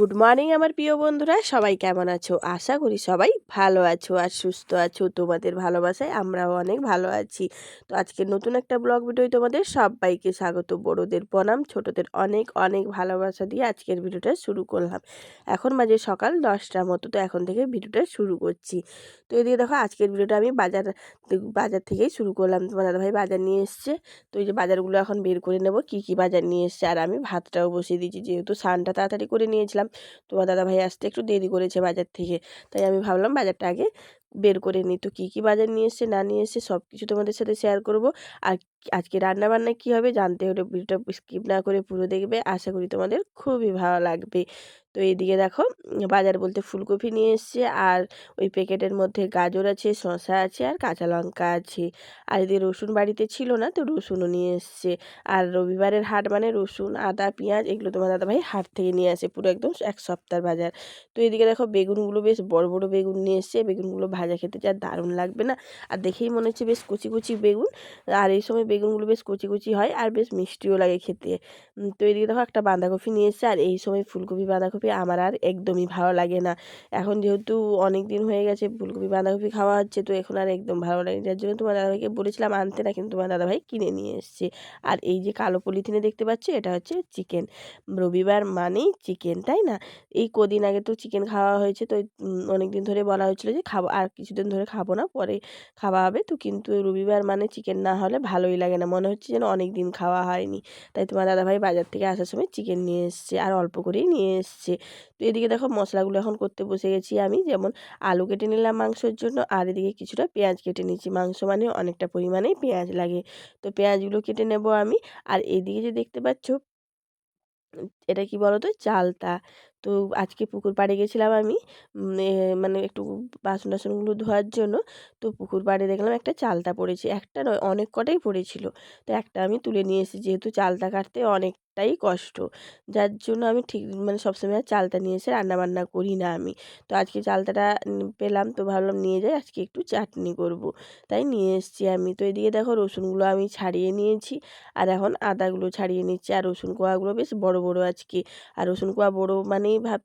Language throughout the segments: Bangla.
গুড মর্নিং আমার প্রিয় বন্ধুরা। সবাই কেমন আছো? আশা করি সবাই ভালো আছো আর সুস্থ আছো। তোমাদের ভালোবাসায় আমরাও অনেক ভালো আছি। তো আজকে নতুন একটা ব্লগ ভিডিও তোমাদের সবাইকে স্বাগত। বড়োদের প্রণাম, ছোটদের অনেক অনেক ভালোবাসা দিয়ে আজকের ভিডিওটা শুরু করলাম। এখন বাজে সকাল দশটার মতো, তো এখন থেকে ভিডিওটা শুরু করছি। তো এদিকে দেখো, আজকের ভিডিওটা আমি বাজার বাজার থেকেই শুরু করলাম। তোমার দাদাভাই বাজার নিয়ে এসছে। তো এই যে বাজারগুলো এখন বের করে নেব, কি কি বাজার নিয়ে এসছে, আর আমি ভাতটাও বসিয়ে দিয়েছি। যেহেতু স্নানটা তাড়াতাড়ি করে নিয়েছিলাম তোমার দাদা ভাই আসতে একটু দেরি করেছে বাজার থেকে। তাই আমি ভাবলাম বাজারটা আগে বের করে নিই। তো কী কী বাজার নিয়ে এসছে, না নিয়ে এসছে, সব কিছু তোমাদের সাথে শেয়ার করব। আর আজকে রান্না বান্না কী হবে জানতে হলে ভিডিওটা স্কিপ না করে পুরো দেখবে। আশা করি তোমাদের খুবই ভালো লাগবে। তো এইদিকে দেখো বাজার বলতে ফুলকপি নিয়ে এসছে আর ওই প্যাকেটের মধ্যে গাজর আছে শশা আছে আর কাঁচা লঙ্কা আছে। আর এদিকে রসুন বাড়িতে ছিল না, তো রসুনও নিয়ে এসছে। আর রবিবারের হাট মানে রসুন, আদা, পেঁয়াজ এগুলো তোমার দাদাভাই হাট থেকে নিয়ে আসে পুরো একদম এক সপ্তাহ বাজার। তো এদিকে দেখো বেগুনগুলো বেশ বড় বড় বেগুন নিয়ে এসছে। বেগুনগুলো ভাজা খেতে যা দারুণ লাগবে না? আর দেখেই মনে হচ্ছে বেশ কচি কচি বেগুন। আর এই সময় বেগুনগুলো বেশ কচি কচি হয় আর বেশ মিষ্টিও লাগে খেতে। তো এদিকে দেখো একটা বাঁধাকপি নিয়ে এসছে আর এই সময় ফুলকপি, বাঁধাকপি আমার আর একদমই ভালো লাগে না। এখন যেহেতু অনেক দিন হয়ে গেছে ফুলকপি, বাঁধাকপি খাওয়া হচ্ছে, তো এখন আর একদম ভালো লাগে যার জন্য তোমার দাদাভাইকে বলেছিলাম আনতে, না কিন্তু তোমার দাদাভাই কিনে নিয়ে এসছে। আর এই যে কালো পলিথিনে দেখতে পাচ্ছি, এটা হচ্ছে চিকেন। রবিবার মানেই চিকেন, তাই না? এই কদিন আগে তো চিকেন খাওয়া হয়েছে, তো অনেক দিন ধরে বলা হয়েছিল যে খাব, আর কিছুদিন ধরে খাব না, পরে খাওয়া হবে। তো কিন্তু রবিবার মানে চিকেন না হলে ভালোই লাগে না, মনে হচ্ছে যেন অনেক দিন খাওয়া হয়নি। তাই তোমার দাদাভাই বাজার থেকে আসার সময় চিকেন নিয়ে এসছে, আর অল্প করেই নিয়ে এসছে। তো এদিকে দেখো মশলাগুলো এখন করতে বসে গেছি আমি। যেমন আলু কেটে নিলাম মাংসের জন্য, আর এদিকে কিছুটা পেঁয়াজ কেটে নিচ্ছি মাংস মানে অনেকটা পরিমাণেই পেঁয়াজ লাগে। তো পেঁয়াজগুলো কেটে নেব আমি। আর এদিকে যে দেখতে পাচ্ছ, এটা কি বলো তো চালতা। তো আজকে পুকুর পাড়ে গেছিলাম আমি মানে একটু বাসন টাসনগুলো ধোয়ার জন্য। তো পুকুর পাড়ে দেখলাম একটা চালতা পড়েছে। একটা নয়, অনেক কটাই পড়েছিল। তো একটা আমি তুলে নিয়ে এসেছি। যেহেতু চালতা কাটতে অনেকটাই কষ্ট। যার জন্য আমি ঠিক মানে সবসময় চালতা নিয়ে এসে রান্নাবান্না করি না আমি। তো আজকে চালতাটা পেলাম তো ভাবলাম নিয়ে যাই, আজকে একটু চাটনি করব। তাই নিয়ে এসেছি আমি। তো এদিকে দেখো রসুনগুলো আমি ছাড়িয়ে নিয়েছি, আর এখন আদাগুলো ছাড়িয়ে নিচ্ছি। আর রসুন কোয়াগুলো বেশ বড় বড় আজকে। আর রসুন কোয়া বড় মানেই ভাব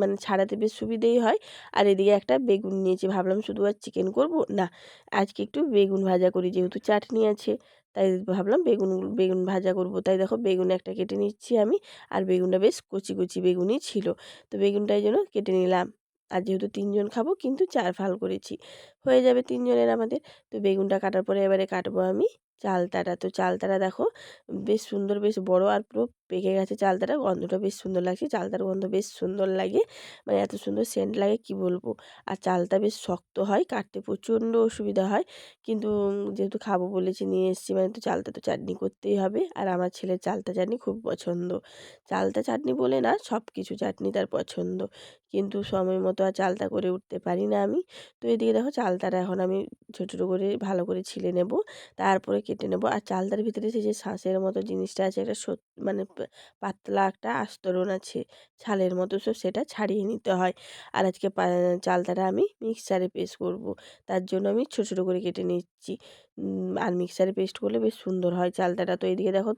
মানে ছাড়াতে বেশ সুবিধেই হয়। আর এদিকে একটা বেগুন নিয়েছি। ভাবলাম শুধু আর চিকেন করব? না, আজকে একটু বেগুন ভাজা করি যেহেতু চাটনি আছে। তাই ভাবলাম বেগুন বেগুন ভাজা করব। তাই দেখো বেগুন একটা কেটে নিচ্ছি আমি, আর বেগুনটা বেশ কচি কচি বেগুনই ছিল। তো বেগুনটাই জন্য কেটে নিলাম। আর যেহেতু তিনজন খাব, কিন্তু চার ফাল করেছি। হয়ে যাবে তিনজনের আমাদের। তো বেগুনটা কাটার পরে এবারে কাটবো আমি। চালতাটা তো চালতাটা দেখো, বেশ সুন্দর, বেশ বড় আর পুরো পেকে গেছে চালতাটা গন্ধটা বেশ সুন্দর লাগছে। চালতার গন্ধ বেশ সুন্দর লাগে। মানে এত সুন্দর সেন্ট লাগে, কি বলব? আর চালটা বেশ শক্ত হয়, কাটতে প্রচণ্ড অসুবিধা হয়। কিন্তু যেহেতু খাব বলেছি, নিয়ে এসেছি মানে তো চালতা তো চাটনি করতেই হবে। আর আমার ছেলের চালতা চাটনি খুব পছন্দ। চালতা চাটনি বলে না সব কিছু চাটনি তার পছন্দ। কিন্তু সময় মতো আর চালতা করে উঠতে পারি না আমি। তো এদিকে দেখো চালতাটা এখন আমি ছোটো ছোটো করে ভালো করে ছিলে নেব, তারপরে কেটে নেব। আর চালতার ভিতরে সেই যে শাঁসের মতো জিনিসটা আছে, একটা মানে পাতলা একটা আস্তরণ আছে, ছালের মতো, সো সেটা ছাড়িয়ে নিতে হয়। আর আজকে চালতাটা আমি মিক্সারে পেস্ট করব, তার জন্য আমি ছোটো ছোটো করে কেটে নিচ্ছি। আর মিক্সারে পেস্ট করলে বেশ সুন্দর হয় চালতাটা। তো এদিকে দেখো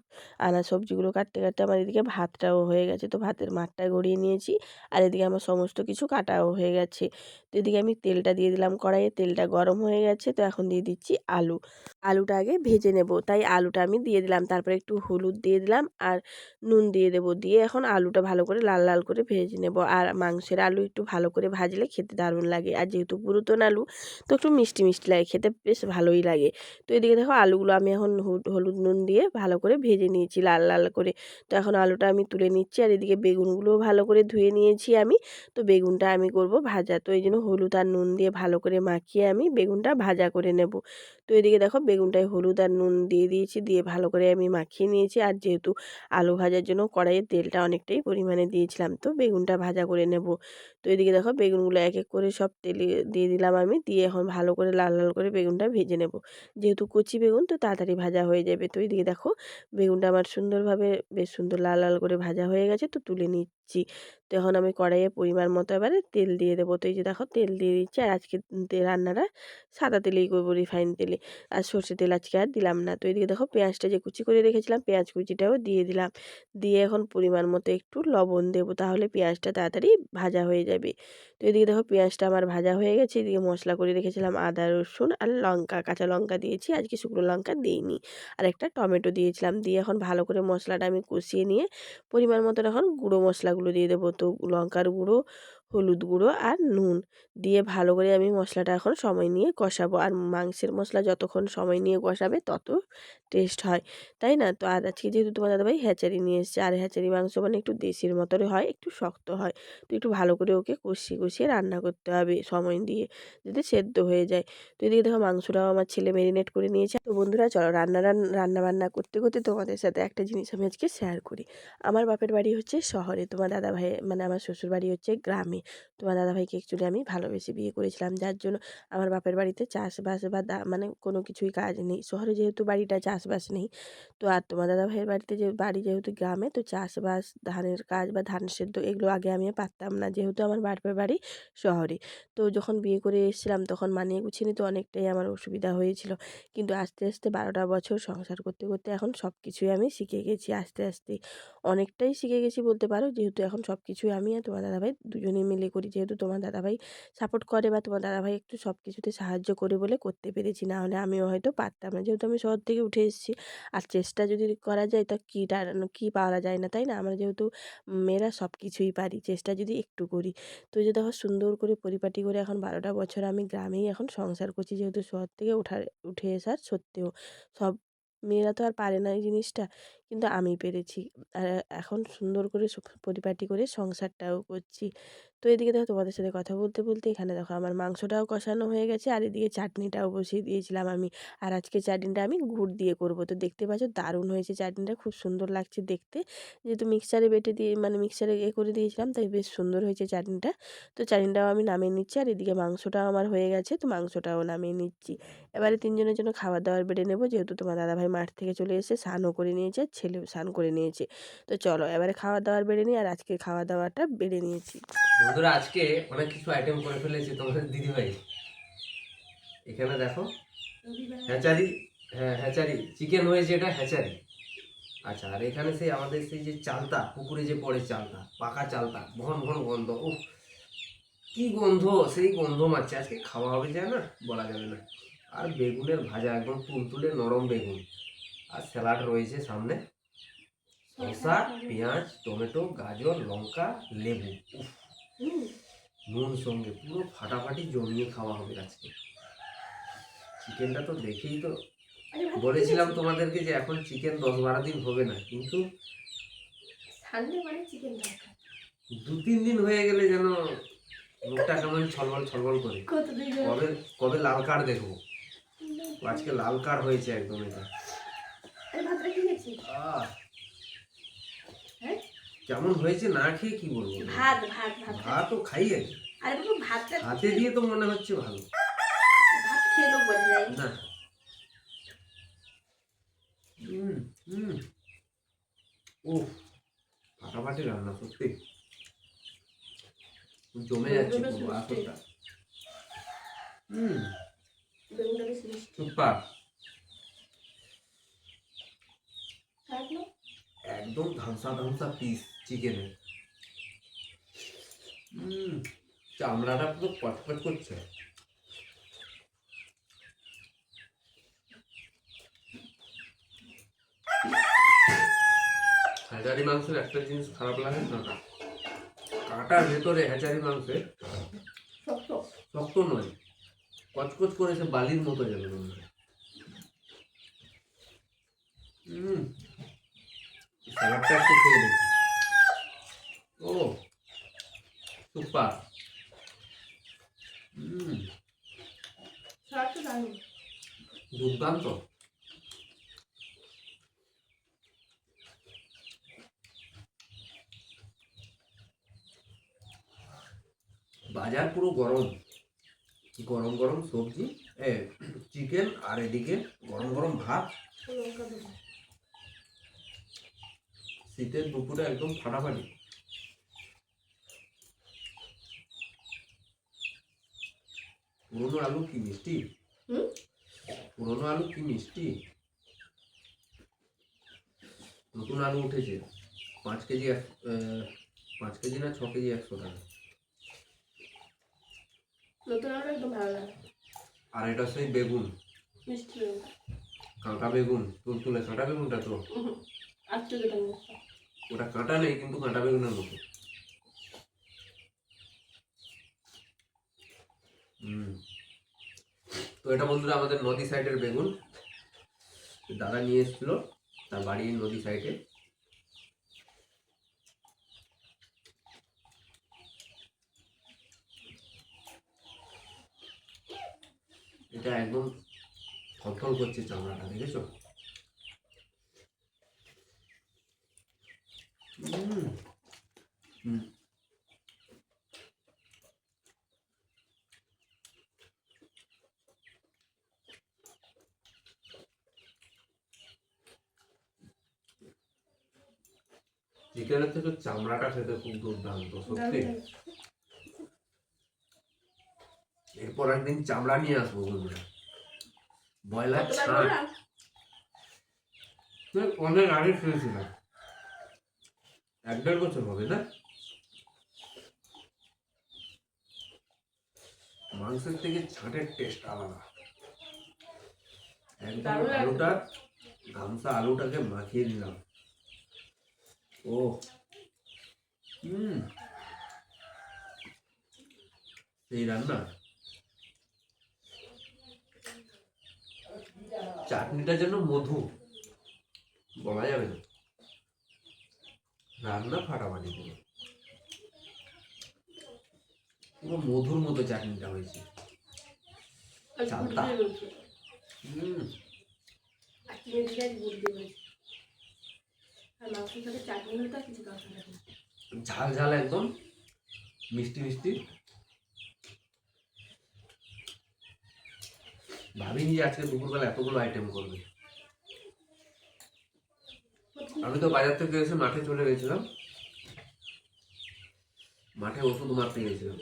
আনা সবজিগুলো কাটতে কাটতে আমার এদিকে ভাতটাও হয়ে গেছে। তো ভাতের মাঠটা গড়িয়ে নিয়েছি, আর এদিকে আমার সমস্ত কিছু কাটাও হয়ে গেছে। তো এদিকে আমি তেলটা দিয়ে দিলাম কড়াইয়ে, তেলটা গরম হয়ে গেছে। তো এখন দিয়ে দিচ্ছি আলু। আলুটা আগে ভেজে নেব, তাই আলুটা আমি দিয়ে দিলাম। তারপরে একটু হলুদ দিয়ে দিলাম আর নুন দিয়ে দেবো। দিয়ে এখন আলুটা ভালো করে লাল লাল করে ভেজে নেব। আর মাংসের আলু একটু ভালো করে ভাজলে খেতে দারুণ লাগে। আর যেহেতু পুরাতন আলু, তো একটু মিষ্টি মিষ্টি লাগে, খেতে বেশ ভালোই লাগে। তো এদিকে দেখো আলুগুলো আমি এখন হলুদ নুন দিয়ে ভালো করে ভেজে নিয়েছি, লাল লাল করে। তো এখন আলুটা আমি তুলে নিচ্ছি আর এদিকে বেগুনগুলোও ভালো করে ধুয়ে নিয়েছি আমি। তো বেগুনটা আমি করব ভাজা। তো এই জন্য হলুদ আর নুন দিয়ে ভালো করে মাখিয়ে আমি বেগুনটা ভাজা করে নেব। তো এদিকে দেখো বেগুনটায় হলুদ আর নুন দিয়ে দিয়েছি, দিয়ে ভালো করে আমি মাখিয়ে নিয়েছি। আর যেহেতু আলু ভাজার জন্য কড়াইয়ে তেলটা অনেকটাই পরিমাণে দিয়েছিলাম, তো বেগুনটা ভাজা করে নেব। তো এদিকে দেখো বেগুনগুলো এক এক করে সব তেলে দিয়ে দিলাম আমি, দিয়ে এখন ভালো করে লাল লাল করে বেগুনটা ভেজে নেব। যেহেতু কচি বেগুন, তো তাড়াতাড়ি ভাজা হয়ে যাবে। তো এদিকে দেখো, বেগুনটা আমার সুন্দরভাবে বেশ সুন্দর লাল লাল করে ভাজা হয়ে গেছে, তো তুলে নিচ্ছি তো এখন আমি কড়াইয়ে পরিমাণ মতো এবারে তেল দিয়ে দেবো। তো এই যে দেখো তেল দিয়ে দিচ্ছি আর আজকে রান্নাটা সাদা তেলেই করব রিফাইন তেলে। আর সর্ষে তেল আজকে আর দিলাম না। তো এদিকে দেখো পেঁয়াজটা যে কুচি করে রেখেছিলাম, পেঁয়াজ কুচিটাও দিয়ে দিলাম। দিয়ে এখন পরিমাণ মতো একটু লবণ দেবো তাহলে পেঁয়াজটা তাড়াতাড়ি ভাজা হয়ে যাবে। তো এদিকে দেখো পেঁয়াজটা আমার ভাজা হয়ে গেছে। এদিকে মশলা করে রেখেছিলাম আদা, রসুন আর লঙ্কা, কাঁচা লঙ্কা দিয়েছি। আজকে শুকনো লঙ্কা দিইনি। আর একটা টমেটো দিয়েছিলাম। দিয়ে এখন ভালো করে মশলাটা আমি কষিয়ে নিয়ে পরিমাণ মতো এখন গুঁড়ো মশলাগুলো দিয়ে দেবো। তো লঙ্কার গুঁড়ো হলুদ গুঁড়ো আর নুন দিয়ে ভালো করে আমি মশলাটা এখন সময় নিয়ে কষাবো। আর মাংসের মশলা যতক্ষণ সময় নিয়ে কষাবে তত টেস্ট হয়, তাই না? তো আর আজকে যেহেতু তোমার দাদাভাই হ্যাচারি নিয়ে এসছে, আর হ্যাচারি মাংস মানে একটু দেশির মতনই হয়, একটু শক্ত হয়, তো একটু ভালো করে ওকে কষিয়ে কষিয়ে রান্না করতে হবে সময় দিয়ে যদি সেদ্ধ হয়ে যায়। তো এদিকে দেখো মাংসটাও আমার ছেলে মেরিনেট করে নিয়েছে। তো বন্ধুরা চলো রান্না রান্না বান্না করতে করতে তোমাদের সাথে একটা জিনিস আমি আজকে শেয়ার করি। আমার বাপের বাড়ি হচ্ছে শহরে, তোমার দাদা ভাই মানে আমার শ্বশুর বাড়ি হচ্ছে গ্রামে। তোমার দাদা ভাইকে অ্যাকচুয়ালি আমি ভালোবেসে বিয়ে করেছিলাম। যার জন্য আমার বাপের বাড়িতে চাষবাস বা মানে কোনো কিছুই কাজ নেই। শহরে যেহেতু বাড়িটা চাষবাস নেই, তো আর তোমার দাদা ভাইয়ের বাড়িতে যে, বাড়ি যেহেতু গ্রামে, তো চাষবাস, ধানের কাজ বা ধান সেদ্ধ এগুলো আগে আমি পারতাম না। যেহেতু আমার বাপের বাড়ি শহরে, তো যখন বিয়ে করে এসেছিলাম তখন মানিয়ে গুছিয়ে নিতে অনেকটাই আমার অসুবিধা হয়েছিল। কিন্তু আস্তে আস্তে বারোটা বছর সংসার করতে করতে এখন সব কিছুই আমি শিখে গেছি আস্তে আস্তে। অনেকটাই শিখে গেছি বলতে পারো, যেহেতু এখন সব কিছুই আমি আর তোমার দাদাভাই দুজনেই মিলে করি যেহেতু তোমার দাদাভাই সাপোর্ট করে বা তোমার দাদাভাই একটু সব কিছুতে সাহায্য করে বলে করতে পেরেছি। না হলে আমিও হয়তো পারতাম না। যেহেতু আমি শহর থেকে উঠে এসেছি, আর চেষ্টা যদি করা যায় তা কী কী পারা যায় না, তাই না? আমরা যেহেতু মেয়েরা সব কিছুই পারি, চেষ্টা যদি একটু করি। তো যে দেখো সুন্দর করে পরিপাটি করে এখন বারোটা বছর আমি গ্রামেই এখন সংসার করছি, যেহেতু শহর থেকে উঠার, উঠে আসার সত্ত্বেও। সব মেয়েরা তো আর পারে না এই জিনিসটা। কিন্তু আমি পেরেছি। আর এখন সুন্দর করে পরিপাটি করে সংসারটাও করছি। তো এদিকে দেখো তোমাদের সাথে কথা বলতে বলতে এখানে দেখো আমার মাংসটাও কষানো হয়ে গেছে আর এদিকে চাটনিটাও বসিয়ে দিয়েছিলাম আমি। আর আজকে চাটনিটা আমি গুড় দিয়ে করব। তো দেখতে পাচ্ছ দারুণ হয়েছে চাটনিটা, খুব সুন্দর লাগছে দেখতে। যেহেতু মিক্সারে বেটে দিয়ে মানে মিক্সারে এ করে দিয়েছিলাম, তাই বেশ সুন্দর হয়েছে চাটনিটা। তো চাটনিটাও আমি নামিয়ে নিচ্ছি আর এদিকে মাংসটাও আমার হয়ে গেছে, তো মাংসটাও নামিয়ে নিচ্ছি। এবারে তিনজনের জন্য খাবার দাবার বেড়ে নেব। যেহেতু তোমার দাদাভাই মাঠ থেকে চলে এসে স্নানও করে নিয়েছে ছেলেও স্নান করে নিয়েছে। তো চলো এবারে খাবার দাবার বেড়ে নিই আর আজকে খাওয়া দাওয়াটা বেড়ে নিয়েছি। বন্ধুরা, আজকে অনেক কিছু আইটেম করে ফেলেছি তোমাদের দিদি ভাই এখানে দেখো। হ্যাচারি হ্যাঁ হ্যাচারি। চিকেন হয়েছে এটা, হ্যাচারি। আচ্ছা আর এখানে সেই আমাদের সেই যে চালতা, পুকুরে যে পড়ে চালতা, পাকা চালতা ভন ভন গন্ধ ও কি গন্ধ, সেই গন্ধ মারছে। আজকে খাওয়া হবে যায় না, বলা যাবে না। আর বেগুনের ভাজা, একদম তুলতুলে নরম বেগুন। আর স্যালাড রয়েছে সামনে। শসা পেঁয়াজ টমেটো গাজর লঙ্কা লেবু। নুন সঙ্গে পুরো ফাটাফাটি জমিয়ে খাওয়া হবে আজকে। চিকেনটা তো দেখেই তো বলেছিলাম তোমাদেরকে যে এখন চিকেন দশ বারো দিন হবে না কিন্তু মানে দু তিন দিন হয়ে গেলে যেন মুখটা কেমন ছলবল ছলবল করে। কবে কবে লাল কার্ড দেখব? আজকে লাল কার্ড হয়েছে একদম এটা। আহ, হ্যাঁ? কেমন হয়েছে না খেয়ে কি বলব? ভাত ভাত ভাত ভাতও খাইয়ে আরে বাবু ভাতটা হাতে দিয়ে তো মনে হচ্ছে ভালো। ভাত খেয়ে লোক বলে যায়। না। হুম হুম ও ফাটাফাটি রান্না সত্যি। জমে যাচ্ছে বেগুনটা পুরো মিষ্টি। আসরটা। হুম বেগুনটা বেশ মিষ্টি সুপার কাটলো একদম ধামসা ধামসা পিস চিকেনের চামড়াটা পুরো পটপট করছে। হ্যাচারি মাংসের একটা জিনিস খারাপ লাগে না? কাটার ভেতরে হ্যাচারি মাংসের শক্ত। নয় কচকচ করে সে বালির মতো যাবে হুম স্যালাডটা একটু খেয়ে দেখি। ও সুপার। দুর্দান্ত। বাজার পুরো গরম। গরম গরম সবজি এ চিকেন আর এদিকে গরম গরম ভাত। শীতের দুপুরে একদম ফাটাফাটি। পুরোনো আলু কি মিষ্টি? হুম? পুরোনো আলু কি মিষ্টি? নতুন আলু উঠেছে। পাঁচ কেজি এক পাঁচ কেজি না ছ কেজি একশো টাকা। নতুন আলু একদম ভালো লাগে। আর এটা সেই বেগুন। মিষ্টি লঙ্কা কাঁটা বেগুন। তুলতুলে কাঁটা বেগুনটা তো। আজকে মিষ্টি। ওটা কাঁটা নেই, কিন্তু কাঁটা বেগুনের মতো। তো এটা বন্ধুরা আমাদের নদী সাইডের বেগুন। দাদা নিয়ে এসেছিল, তার বাড়ির নদী সাইডে। এটা একদম থলথল করছে চামড়াটা, দেখেছ হুম হুম চিকেনের থেকে চামড়াটা খেতে খুব দুর্দান্ত সত্যি। এরপর একদিন চামড়া নিয়ে আসব বন্ধুরা। ব্রয়লার ছাড়। অনেক আগে খেয়েছিলাম। এক দেড় বছর হবে না? মাংসের থেকে ছাঁটের টেস্ট আলাদা। একদম আলুটা গামসা আলুটাকে মাখিয়ে দিলাম ও হুম। সেই রান্না? চাটনিটা যেন মধু। বলা যাবে না। রান্না ফাটাফাটি পুরো পুরো মধুর মতো চাটনিটা হয়েছে। হুম। ঝাল ঝাল একদম। মিষ্টি মিষ্টি। ভাবিনি যে আজকে দুপুরবেলা এতগুলো আইটেম করবে। আমি তো বাজার থেকে এসে মাঠে চলে গেছিলাম। মাঠে ওষুধ মারতে গেছিলাম।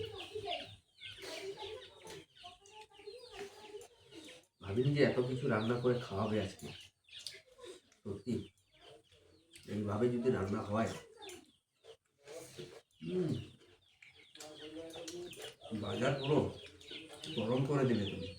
ভাবিনি যে এত কিছু রান্না করে খাওয়াবে আজকে। সত্যি। এইভাবে যদি রান্না হয়। বাজার পুরো গরম করে দিলে তুমি।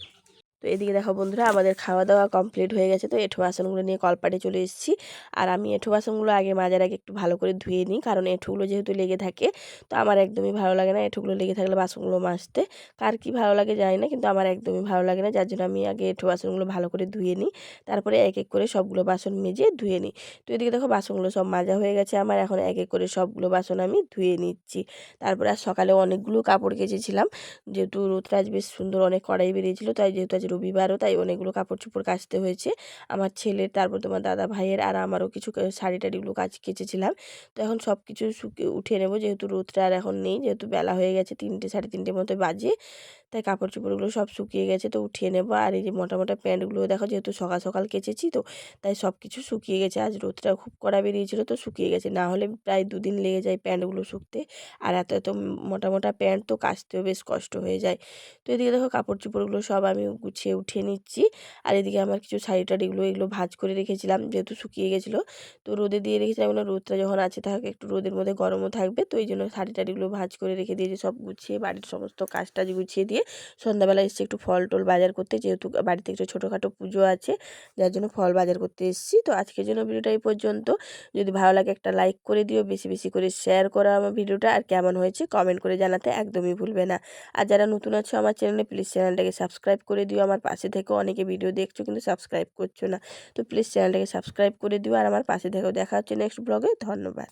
এদিকে দেখো বন্ধুরা, আমাদের খাওয়া দাওয়া কমপ্লিট হয়ে গেছে। তো এঁঠো বাসনগুলো নিয়ে কলপাটে চলে এসেছি। আর আমি এঁঠো বাসনগুলো আগে মাজার আগে একটু ভালো করে ধুয়ে নিই, কারণ এঁঠোগুলো যেহেতু লেগে থাকে, তো আমার একদমই ভালো লাগে না এঁঠোগুলো লেগে থাকলে বাসনগুলো মাজতে। কার কি ভালো লাগে জানি না, কিন্তু আমার একদমই ভালো লাগে না, যার জন্য আমি আগে এঁঠো বাসনগুলো ভালো করে ধুয়ে নিই। তারপরে এক এক করে সবগুলো বাসন মেজে ধুয়ে নিই। তো এদিকে দেখো বাসনগুলো সব মাজা হয়ে গেছে আমার, এখন এক এক করে সবগুলো বাসন আমি ধুয়ে নিচ্ছি। তারপরে আর সকালে অনেকগুলো কাপড় কেচেছিলাম, যেহেতু রোদটা আজ বেশ সুন্দর অনেক কড়াই বেরিয়েছিল, তাই যেহেতু আজ রবিবারও তাই অনেকগুলো কাপড় চোপড় কাচতে হয়েছে। আমার ছেলের তারপর তোমার দাদা ভাইয়ের আর আমারও কিছু শাড়ি টাড়িগুলো কাচ, কেচেছিলাম। তো এখন সব কিছু শুকিয়ে নেব, যেহেতু রোদটা আর এখন নেই, যেহেতু বেলা হয়ে গেছে তিনটে, সাড়ে তিনটে মতো বাজে। তাই কাপড় চোপড়গুলো সব শুকিয়ে গেছে, তো উঠিয়ে নেব। আর এই যে মোটা মোটা প্যান্টগুলো দেখো যেহেতু সকাল সকাল কেচেছি তো, তাই সব কিছু শুকিয়ে গেছে। আজ রোদটা খুব কড়া বেরিয়েছিল তো শুকিয়ে গেছে। না হলে প্রায় দুদিন লেগে যায় প্যান্টগুলো শুকতে। আর এত এত মোটা মোটা প্যান্ট তো কাচতেও বেশ কষ্ট হয়ে যায়। তো এদিকে দেখো কাপড় চোপড়গুলো সব আমি গুছিয়ে উঠিয়ে নিচ্ছি। আর এদিকে আমার কিছু শাড়ি টাড়িগুলো এগুলো ভাজ করে রেখেছিলাম, যেহেতু শুকিয়ে গেছিল। তো রোদে দিয়ে রেখেছিলাম না, রোদটা যখন আছে থাকে একটু রোদের মধ্যে গরমও থাকবে। তো এই জন্য শাড়ি টাড়িগুলো ভাজ করে রেখে দিয়েছি, সব গুছিয়ে বাড়ির সমস্ত কাজ টাজ গুছিয়ে দিয়ে সন্ধ্যাবেলা এসেছি একটু ফল টল বাজার করতে, যেহেতু বাড়িতে একটু ছোটোখাটো পুজো আছে, যার জন্য ফল বাজার করতে এসেছি। তো আজকের জন্য ভিডিওটা এই পর্যন্ত। যদি ভালো লাগে একটা লাইক করে দিও, বেশি বেশি করে শেয়ার করো আমার ভিডিওটা। আর কেমন হয়েছে কমেন্ট করে জানাতে একদমই ভুলবে না। আর যারা নতুন আছো আমার চ্যানেলে প্লিজ চ্যানেলটাকে সাবস্ক্রাইব করে দিও। আমার পাশে থেকেও অনেকে ভিডিও দেখছ কিন্তু সাবস্ক্রাইব করছ না। তো প্লিজ চ্যানেলটাকে সাবস্ক্রাইব করে দিও। আর আমার পাশে থেকেও দেখা হচ্ছে নেক্সট ব্লগে ধন্যবাদ।